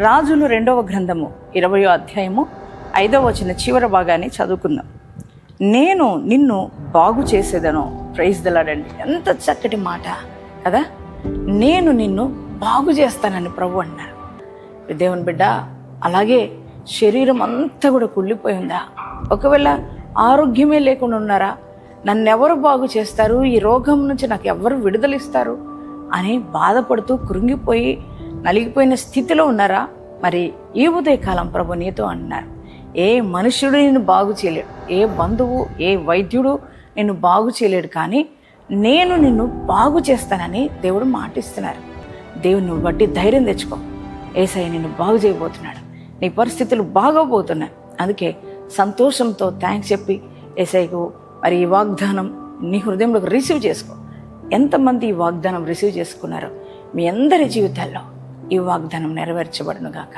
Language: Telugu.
రాజులు రెండవ గ్రంథము ఇరవయో అధ్యాయము ఐదవ వచ్చిన చివరి భాగాన్ని చదువుకుందాం. నేను నిన్ను బాగు చేసేదను. ప్రైజ్ దలాడండి ఎంత చక్కటి మాట కదా? నేను నిన్ను బాగు చేస్తానని ప్రభు అన్నారు. దేవుని బిడ్డ అలాగే శరీరం అంతా కూడా కుళ్ళిపోయిందా ఒకవేళ ఆరోగ్యమే లేకుండా ఉన్నారా? నన్ను ఎవరు బాగు చేస్తారు? ఈ రోగం నుంచి నాకు ఎవరు విడుదలిస్తారు అని బాధపడుతూ కృంగిపోయి నలిగిపోయిన స్థితిలో ఉన్నారా? మరి ఈ ఉదయకాలం ప్రభు నీతో అంటున్నారు ఏ మనుష్యుడు నిన్ను బాగు చేయలేడు ఏ బంధువు ఏ వైద్యుడు నిన్ను బాగు చేయలేడు కానీ నేను నిన్ను బాగు చేస్తానని దేవుడు మాటిస్తున్నారు. దేవుని బట్టి ధైర్యం తెచ్చుకో. ఏసయ్య నిన్ను బాగు చేయబోతున్నాడు. నీ పరిస్థితులు బాగోబోతున్నాయి. అందుకే సంతోషంతో థ్యాంక్స్ చెప్పి ఏసైకు మరి ఈ వాగ్దానం నీ హృదయంలోకి రిసీవ్ చేసుకో. ఎంతమంది ఈ వాగ్దానం రిసీవ్ చేసుకున్నారో మీ అందరి జీవితాల్లో ఈ వాగ్దానం నెరవేర్చబడును గాక